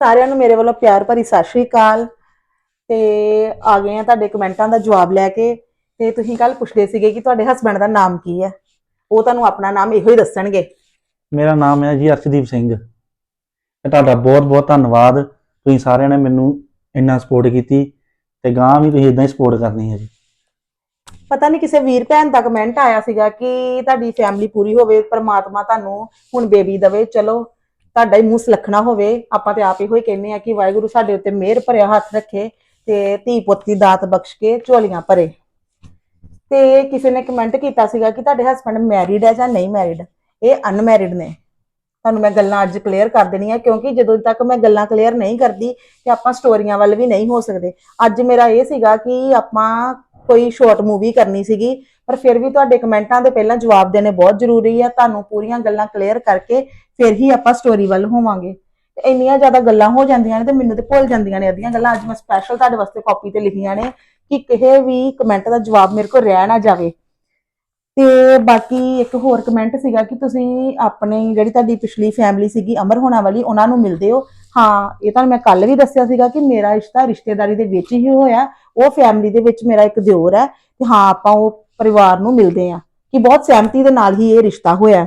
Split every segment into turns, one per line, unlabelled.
ਸਾਰਿਆਂ ਨੂੰ ਮੇਰੇ ਵੱਲੋਂ ਪਿਆਰ ਭਰੀ ਸਤਿ ਸ਼੍ਰੀ ਅਕਾਲ। ਤੇ ਆ ਗਏ ਆ ਤੁਹਾਡੇ ਕਮੈਂਟਾਂ ਦਾ ਜਵਾਬ ਲੈ ਕੇ। ਤੇ ਤੁਸੀਂ ਕੱਲ ਪੁੱਛਦੇ ਸੀਗੇ ਕਿ ਤੁਹਾਡੇ ਹਸਬੰਡ ਦਾ ਨਾਮ ਕੀ ਹੈ? ਉਹ ਤੁਹਾਨੂੰ ਆਪਣਾ ਨਾਮ ਇਹੋ ਹੀ ਦੱਸਣਗੇ।
ਮੇਰਾ ਨਾਮ ਹੈ ਜੀ ਅਰਸ਼ਦੀਪ ਸਿੰਘ। ਤੇ ਤੁਹਾਡਾ ਬਹੁਤ ਬਹੁਤ ਧੰਨਵਾਦ। ਤੁਸੀਂ ਸਾਰਿਆਂ ਨੇ ਮੈਨੂੰ ਇੰਨਾ ਸਪੋਰਟ ਕੀਤੀ ਤੇ ਗਾਂ ਵੀ ਤੁਸੀਂ ਇਦਾਂ ਹੀ ਸਪੋਰਟ ਕਰਨੀ ਹੈ ਜੀ।
ਪਤਾ ਨਹੀਂ ਕਿਸੇ ਵੀਰ ਭੈਣ ਦਾ ਕਮੈਂਟ ਆਇਆ ਸੀਗਾ ਕਿ ਤੁਹਾਡੀ ਫੈਮਿਲੀ ਪੂਰੀ ਹੋਵੇ ਪਰਮਾਤਮਾ ਤੁਹਾਨੂੰ ਹੁਣ ਬੇਬੀ ਦਵੇ। ਚਲੋ ਤੁਹਾਡਾ ਹੀ ਮੂੰਹ ਸੁਲੱਖਣਾ ਹੋਵੇ, ਆਪਾਂ ਤੇ ਆਪ ਇਹੋ ਹੀ ਕਹਿੰਦੇ ਆ ਕਿ ਵਾਹਿਗੁਰੂ ਸਾਡੇ ਉੱਤੇ ਮਿਹਰ ਭਰਿਆ ਹੱਥ ਰੱਖੇ ਤੇ ਧੀ ਪੁੱਤ ਦੀ ਦਾਤ ਬਖਸ਼ ਕੇ ਝੋਲੀਆਂ ਭਰੇ। ਤੇ ਕਿਸੇ ਨੇ ਕਮੈਂਟ ਕੀਤਾ ਸੀਗਾ ਕਿ ਤੁਹਾਡੇ ਹਸਬੰਡ ਮੈਰਿਡ ਹੈ ਜਾਂ ਨਹੀਂ ਮੈਰਿਡ ਇਹ ਅਨਮੈਰਿਡ ਨੇ। ਤੁਹਾਨੂੰ ਮੈਂ ਗੱਲਾਂ ਅੱਜ ਕਲੀਅਰ ਕਰ ਦੇਣੀਆਂ, ਕਿਉਂਕਿ ਜਦੋਂ ਤੱਕ ਮੈਂ ਗੱਲਾਂ ਕਲੀਅਰ ਨਹੀਂ ਕਰਦੀ ਤੇ ਆਪਾਂ ਸਟੋਰੀਆਂ ਵੱਲ ਵੀ ਨਹੀਂ ਹੋ ਸਕਦੇ। ਅੱਜ ਮੇਰਾ ਇਹ ਸੀਗਾ ਕਿ ਆਪਾਂ ਕੋਈ ਸ਼ਾਰਟ ਮੂਵੀ ਕਰਨੀ ਸੀਗੀ ਪਰ ਫਿਰ ਵੀ ਤੁਹਾਡੇ ਕਮੈਂਟਾਂ ਦੇ ਪਹਿਲਾਂ ਜਵਾਬ ਦੇਣੇ ਬਹੁਤ ਜ਼ਰੂਰੀ ਆ। ਤੁਹਾਨੂੰ ਪੂਰੀਆਂ ਗੱਲਾਂ ਕਲੀਅਰ ਕਰਕੇ ਫਿਰ ਹੀ ਆਪਾਂ ਸਟੋਰੀ ਵੱਲ ਹੋਵਾਂਗੇ। ਇੰਨੀਆਂ ਜ਼ਿਆਦਾ ਗੱਲਾਂ ਹੋ ਜਾਂਦੀਆਂ ਨੇ ਤੇ ਮੈਨੂੰ ਤੇ ਭੁੱਲ ਜਾਂਦੀਆਂ ਨੇ ਅੱਧੀਆਂ ਗੱਲਾਂ। ਅੱਜ ਮੈਂ ਸਪੈਸ਼ਲ ਤੁਹਾਡੇ ਵਾਸਤੇ ਕਾਪੀ ਤੇ ਲਿਖੀਆਂ ਨੇ ਕਿ ਕਿਸੇ ਵੀ ਕਮੈਂਟ ਦਾ ਜਵਾਬ ਮੇਰੇ ਕੋਲ ਰਹਿ ਨਾ ਜਾਵੇ। ਤੇ ਬਾਕੀ ਇੱਕ ਹੋਰ ਕਮੈਂਟ ਸੀਗਾ ਕਿ ਤੁਸੀਂ ਆਪਣੇ ਜਿਹੜੀ ਤੁਹਾਡੀ ਪਿਛਲੀ ਫੈਮਿਲੀ ਸੀਗੀ, ਅਮਰ ਹੋਣਾ ਵਾਲੀ, ਉਹਨਾਂ ਨੂੰ ਮਿਲਦੇ ਹੋ। ਹਾਂ, ਇਹ ਤੁਹਾਨੂੰ ਮੈਂ ਕੱਲ ਵੀ ਦੱਸਿਆ ਸੀਗਾ ਕਿ ਮੇਰਾ ਰਿਸ਼ਤਾ ਰਿਸ਼ਤੇਦਾਰੀ ਦੇ ਵਿੱਚ ਹੀ ਹੋਇਆ। ਉਹ ਫੈਮਿਲੀ ਦੇ ਵਿੱਚ ਮੇਰਾ ਇੱਕ ਦਿਓਰ ਹੈ। ਤੇ ਹਾਂ, ਆਪਾਂ ਉਹ ਪਰਿਵਾਰ ਨੂੰ ਮਿਲਦੇ ਆ, ਕਿ ਬਹੁਤ ਸਹਿਮਤੀ ਦੇ ਨਾਲ ਹੀ ਇਹ ਰਿਸ਼ਤਾ ਹੋਇਆ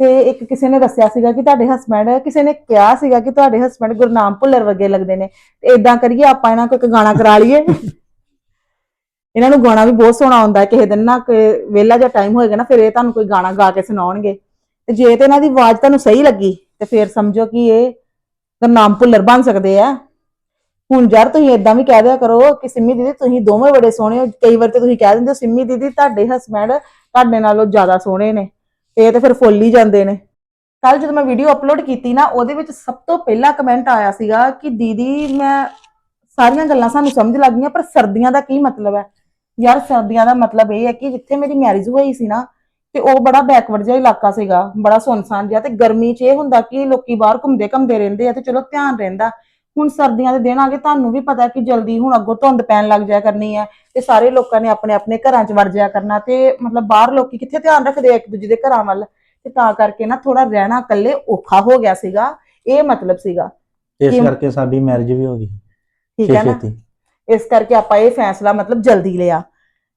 ਤੇ ਇੱਕ ਕਿਸੇ ਨੇ ਦੱਸਿਆ ਸੀਗਾ ਕਿ ਤੁਹਾਡੇ ਹਸਬੰਡ ਕਿਸੇ ਨੇ ਕਿਹਾ ਸੀਗਾ ਕਿ ਤੁਹਾਡੇ ਹਸਬੰਡ ਗੁਰਨਾਮ ਭੁੱਲਰ ਵਰਗੇ ਲੱਗਦੇ ਨੇ। ਤੇ ਇਦਾਂ ਕਰੀਏ, ਆਪਾਂ ਇਹਨਾਂ ਕੋਲ ਇੱਕ ਗਾਣਾ ਕਰਾ ਲਈਏ। ਇਹਨਾਂ ਨੂੰ ਗਾਣਾ ਵੀ ਬਹੁਤ ਸੋਹਣਾ ਆਉਂਦਾ ਕਿਸੇ ਦਿਨ ਨਾ ਵੇਲਾ ਜਿਹਾ ਟਾਈਮ ਹੋਏਗਾ ਨਾ, ਫਿਰ ਇਹ ਤੁਹਾਨੂੰ ਕੋਈ ਗਾਣਾ ਗਾ ਕੇ ਸੁਣਾਉਣਗੇ। ਤੇ ਜੇ ਤੇ ਇਹਨਾਂ ਦੀ ਆਵਾਜ਼ ਤੁਹਾਨੂੰ ਸਹੀ ਲੱਗੀ, ਤੇ ਫਿਰ ਸਮਝੋ ਕਿ ਇਹ ਗੁਰਨਾਮ ਭੁੱਲਰ ਬਣ ਸਕਦੇ ਆ। ਹੁਣ ਯਾਰ ਤੁਸੀਂ ਇਦਾਂ ਵੀ ਕਹਿ ਦਿਆ ਕਰੋ ਕਿ ਸਿੰਮੀ ਦੀਦੀ, ਤੁਸੀਂ ਦੋਵੇਂ ਬੜੇ ਸੋਹਣੇ ਹੋ। ਕਈ ਵਾਰ ਤੇ ਤੁਸੀਂ ਕਹਿ ਦਿੰਦੇ ਹੋ, ਸਿੰਮੀ ਦੀਦੀ, ਤੁਹਾਡੇ ਹਸਬੰਡ ਤੁਹਾਡੇ ਨਾਲੋਂ ਜ਼ਿਆਦਾ ਸੋਹਣੇ ਨੇ। ਇਹ ਤੇ ਫਿਰ ਫੁੱਲ ਹੀ ਜਾਂਦੇ ਨੇ। ਕੱਲ ਜਦੋਂ ਮੈਂ ਵੀਡੀਓ ਅਪਲੋਡ ਕੀਤੀ ਨਾ, ਉਹਦੇ ਵਿੱਚ ਸਭ ਤੋਂ ਪਹਿਲਾ ਕਮੈਂਟ ਆਇਆ ਸੀਗਾ ਕਿ ਦੀਦੀ, ਮੈਂ ਸਾਰੀਆਂ ਗੱਲਾਂ ਸਾਨੂੰ ਸਮਝ ਲੱਗ ਗਈਆਂ, ਪਰ ਸਰਦੀਆਂ ਦਾ ਕੀ ਮਤਲਬ ਹੈ? ਯਾਰ, ਸਰਦੀਆਂ ਦਾ ਮਤਲਬ ਇਹ ਹੈ ਕਿ ਜਿੱਥੇ ਮੇਰੀ ਮੈਰਿਜ ਹੋਈ ਸੀ ਨਾ, ਤੇ ਉਹ ਬੜਾ ਬੈਕਵਰਡ ਜਿਹਾ ਇਲਾਕਾ ਸੀਗਾ, ਬੜਾ ਸੁੰਨਸਾਨ ਜਿਹਾ, ਤੇ ਗਰਮੀ 'ਚ ਇਹ ਹੁੰਦਾ ਕਿ ਲੋਕੀ ਬਾਹਰ ਘੁੰਮਦੇ ਘੁੰਮਦੇ ਰਹਿੰਦੇ ਆ ਤੇ ਚਲੋ ਧਿਆਨ ਰਹਿੰਦਾ। ਹੁਣ ਸਰਦੀਆਂ ਦੇ ਦਿਨ ਆ ਗਏ ਤੁਹਾਨੂੰ ਵੀ ਪਤਾ ਕਿ ਜਲਦੀ ਹੁਣ ਅੱਗੋਂ ਧੁੰਦ ਪੈਣ ਲੱਗ ਜਾਇਆ ਕਰਨੀ ਹੈ ਤੇ ਸਾਰੇ ਲੋਕਾਂ ਨੇ ਆਪਣੇ ਆਪਣੇ ਘਰਾਂ 'ਚ ਵੜ ਜਾਇਆ ਕਰਨਾ ਤੇ ਮਤਲਬ ਬਾਹਰ ਲੋਕੀ ਕਿੱਥੇ ਧਿਆਨ ਰੱਖਦੇ ਆ ਇੱਕ ਦੂਜੇ ਦੇ ਘਰਾਂ ਵੱਲ? ਤੇ ਤਾਂ ਕਰਕੇ ਨਾ ਥੋੜਾ ਰਹਿਣਾ ਇਕੱਲੇ ਔਖਾ ਹੋ ਗਿਆ ਸੀਗਾ ਇਹ ਮਤਲਬ ਸੀਗਾ।
ਇਸ
ਕੀ-
ਕਰਕੇ ਸਾਡੀ ਮੈਰਿਜ ਵੀ ਹੋ ਗਈ।
ਠੀਕ ਹੈ ਨਾ? ਇਸ ਕਰਕੇ ਆਪਾਂ ਇਹ ਫੈਸਲਾ ਮਤਲਬ ਜਲਦੀ ਲਿਆ।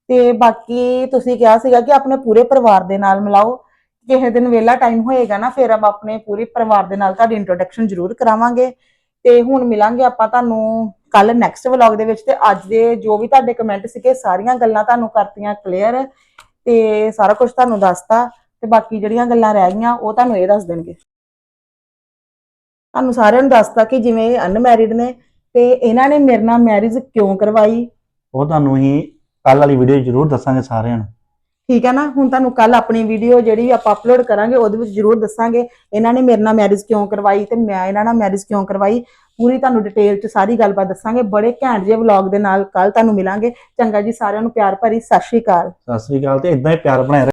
ਤੇ ਬਾਕੀ ਤੁਸੀਂ ਕਿਹਾ ਸੀਗਾ ਕਿ ਆਪਣੇ ਪੂਰੇ ਪਰਿਵਾਰ ਦੇ ਨਾਲ ਮਿਲਾਓ। ਕਿਸੇ ਦਿਨ ਵੇਲਾ ਟਾਈਮ ਹੋਏਗਾ ਨਾ ਫਿਰ ਆਪਾਂ ਆਪਣੇ ਪੂਰੇ ਪਰਿਵਾਰ ਦੇ ਨਾਲ ਤੁਹਾਡੀ ਇੰਟਰੋਡਕਸ਼ਨ ਜ਼ਰੂਰ ਕਰਾਵਾਂਗੇ। ਤੇ ਹੁਣ ਮਿਲਾਂਗੇ ਆਪਾਂ ਤੁਹਾਨੂੰ ਕੱਲ ਨੈਕਸਟ ਵਲੌਗ ਦੇ ਵਿੱਚ ਤੇ ਅੱਜ ਦੇ ਜੋ ਵੀ ਤੁਹਾਡੇ ਕਮੈਂਟ ਸੀਗੇ, ਸਾਰੀਆਂ ਗੱਲਾਂ ਤੁਹਾਨੂੰ ਕਰਤੀਆਂ ਕਲੀਅਰ ਤੇ ਸਾਰਾ ਕੁਝ ਤੁਹਾਨੂੰ ਦੱਸਤਾ ਤੇ ਬਾਕੀ ਜਿਹੜੀਆਂ ਗੱਲਾਂ ਰਹਿ ਗਈਆਂ, ਉਹ ਤੁਹਾਨੂੰ ਇਹ ਦੱਸ ਦੇਣਗੇ। ਤੁਹਾਨੂੰ ਸਾਰਿਆਂ ਨੂੰ ਦੱਸਤਾ ਕਿ ਜਿਵੇਂ ਇਹ ਅਨਮੈਰਿਡ ਨੇ ਤੇ ਇਹਨਾਂ ਨੇ ਮੇਰੇ ਨਾਲ ਮੈਰਿਜ ਕਿਉਂ ਕਰਵਾਈ?
ਉਹ ਤੁਹਾਨੂੰ ਹੀ ਕੱਲ ਵਾਲੀ ਵੀਡੀਓ ਜ਼ਰੂਰ ਦੱਸਾਂਗੇ ਸਾਰਿਆਂ ਨੂੰ।
ਠੀਕ ਹੈ ਨਾ? ਹੁਣ ਤੁਹਾਨੂੰ ਕੱਲ ਆਪਣੀ ਵੀਡੀਓ ਜਿਹੜੀ ਆਪਾਂ ਅਪਲੋਡ ਕਰਾਂਗੇ, ਉਹਦੇ ਵਿੱਚ ਜ਼ਰੂਰ ਦੱਸਾਂਗੇ, ਇਹਨਾਂ ਨੇ ਮੇਰੇ ਨਾਲ ਮੈਰਿਜ ਕਿਉਂ ਕਰਵਾਈ ਤੇ ਮੈਂ ਇਹਨਾਂ ਨਾਲ ਮੈਰਿਜ ਕਿਉਂ ਕਰਵਾਈ, ਪੂਰੀ ਤੁਹਾਨੂੰ ਡਿਟੇਲ ਚ ਸਾਰੀ ਗੱਲਬਾਤ ਦੱਸਾਂਗੇ। ਬੜੇ ਘੈਂਟ ਜਿਹੇ ਵਲੌਗ ਦੇ ਨਾਲ ਕੱਲ ਤੁਹਾਨੂੰ ਮਿਲਾਂਗੇ। ਚੰਗਾ ਜੀ, ਸਾਰਿਆਂ ਨੂੰ ਪਿਆਰ ਭਰੀ, ਸਤਿ ਸ਼੍ਰੀ ਅਕਾਲ।
ਸਤਿ ਸ੍ਰੀ ਅਕਾਲ ਤੇ ਇਦਾਂ ਹੀ ਪਿਆਰ ਬਣਾਇਆ